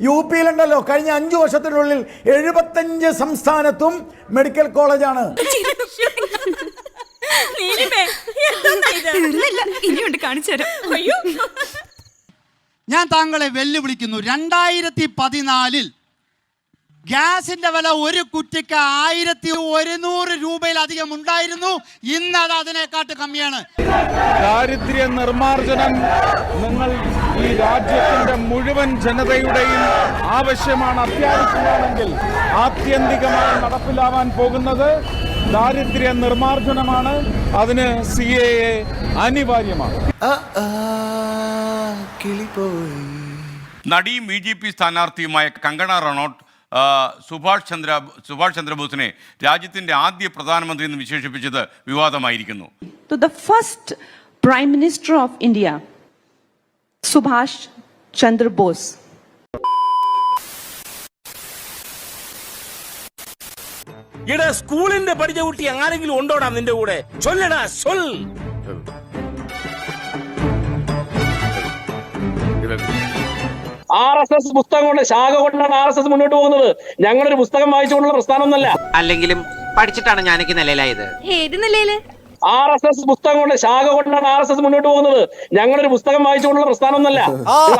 U പിയിലുണ്ടല്ലോ. കഴിഞ്ഞ അഞ്ചു വർഷത്തിനുള്ളിൽ എഴുപത്തഞ്ച് സംസ്ഥാനത്തും മെഡിക്കൽ കോളേജാണ്. ഞാൻ താങ്കളെ വെല്ലുവിളിക്കുന്നു. രണ്ടായിരത്തി പതിനാലിൽ ഗ്യാസിന്റെ വില ഒരു കുറ്റിക്ക് ആയിരത്തി ഒരുന്നൂറ് രൂപയിലധികം ഉണ്ടായിരുന്നു. ഇന്ന് അത് അതിനെക്കാട്ട് കമ്മിയാണ്. ദാരിദ്ര്യ നിർമാർജനം നിങ്ങൾ ഈ രാജ്യത്തിന്റെ മുഴുവൻ ജനതയുടെയും ആവശ്യമാണ് അത്യാവശ്യമാണെങ്കിൽ ആത്യന്തികമായി നടപ്പിലാവാൻ പോകുന്നത് ദാരിദ്ര്യ നിർമാർജനമാണ് അതിന് സി എ എ അനിവാര്യമാണ്. നടിയും ബി ജെ പി സ്ഥാനാർത്ഥിയുമായ കങ്കണ റണോട്ട് സുഭാഷ് ചന്ദ്ര സുഭാഷ് ചന്ദ്രബോസിനെ രാജ്യത്തിന്റെ ആദ്യ പ്രധാനമന്ത്രി എന്ന് വിശേഷിപ്പിച്ചത് വിവാദമായിരിക്കുന്നു. First prime minister of India Subhash Chandrabose. എടാ സ്കൂളിന്റെ പഠിച്ച കുട്ടി ആരെങ്കിലും ഉണ്ടോടാ നിന്റെ കൂടെ? ചൊല്ലടാ ചൊൽ. ആർ എസ് എസ് പുസ്തകം കൊണ്ട് ശാഖ കൊണ്ടാണ് ആർ എസ് എസ് മുന്നോട്ട് പോകുന്നത്. ഞങ്ങളൊരു പുസ്തകം വായിച്ചുകൊണ്ടുള്ള പ്രസ്ഥാനമൊന്നല്ല അല്ലെങ്കിലും പഠിച്ചിട്ടാണ് ഞാനൊക്കെ നിലയിലായത്. ഏത് നിലയിൽ? ആർ എസ് എസ് പുസ്തകം കൊണ്ട് ശാഖ കൊണ്ടാണ് ആർ എസ് എസ് മുന്നോട്ട് പോകുന്നത്. ഞങ്ങളൊരു പുസ്തകം വായിച്ചുകൊണ്ടുള്ള പ്രസ്ഥാനം ഒന്നല്ല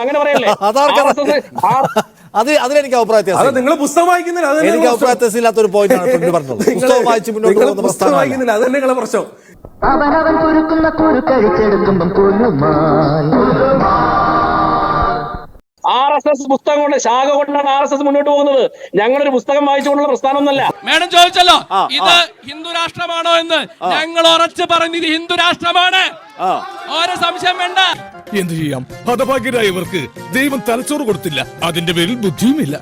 അങ്ങനെ പറയല്ലേ? അതാർക്കറിയാം? RSS ആ- അത് അതിലെനിക്ക് അഭിപ്രായത്തിൽ നിങ്ങൾ പുസ്തകം വായിക്കുന്നില്ല എനിക്ക് പ്രശ്നം. ഇല്ലാത്ത ഒരു പോയിന്റ് ആണ് പറഞ്ഞത്. പുസ്തകം വായിച്ച് മുന്നോട്ട് പോകുന്ന പുസ്തകം വായിക്കുന്നില്ല അത് നിങ്ങളെ പ്രശ്നം. അവനവൻ കുരുക്കുന്ന കുരു കഴിച്ചെടുക്കുമ്പം കുലുമായി ആർ എസ് എസ് പുസ്തകം കൊണ്ട് ശാഖ കൊണ്ടാണ് ആർ എസ് എസ് മുന്നോട്ട് പോകുന്നത്. ഞങ്ങളൊരു പുസ്തകം വായിച്ചുകൊണ്ടുള്ള പ്രസ്ഥാനമൊന്നല്ല മേഡം ചോദിച്ചല്ലോ ഇത് ഹിന്ദു രാഷ്ട്രമാണോ എന്ന്? ഞങ്ങൾ ഉറച്ചു പറഞ്ഞു ഇത് ഹിന്ദു രാഷ്ട്രമാണ്. ഓരോ സംശയം വേണ്ട. എന്ത് ചെയ്യാം? ഹതഭാഗ്യരായവർക്ക് ദൈവം തലച്ചോറ് കൊടുത്തില്ല. അതിന്റെ പേരിൽ ബുദ്ധിയുമില്ല.